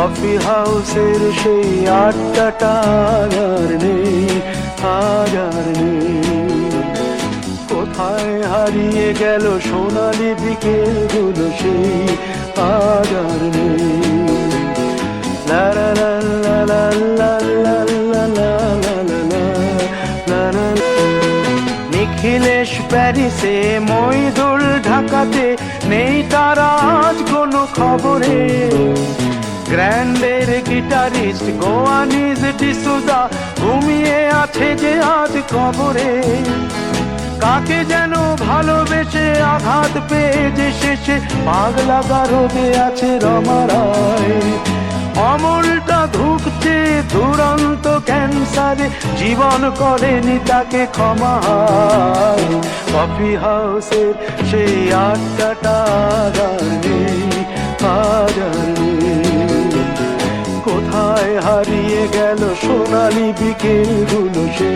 Coffee হাউসের সেই আড্ডাটা আর নেই আর নেই কোথায় হারিয়ে গেল সোনালি বিকেলগুলো সেই আজ আর নেই। নিখিলেশ প্যারিসে মইদুল ঢাকাতে নেই তার আজ কোনো খবরে গ্র্যান্ডের গিটারিস্ট গোয়ানিজ ডিসুদা ঘুমিয়ে আছে যে আজ কবরে। কাকে যেন ভালোবেসে আঘাত পেয়ে যে শেষে পাগলা গারদে আছে রমারায় অমলটা ধুকছে, দুরন্ত ক্যান্সারে জীবন করেনি তাকে ক্ষমা। কফি হাউসের সেই আড্ডাটা আর হারিয়ে গেল সোনালি বিকেলগুলো সে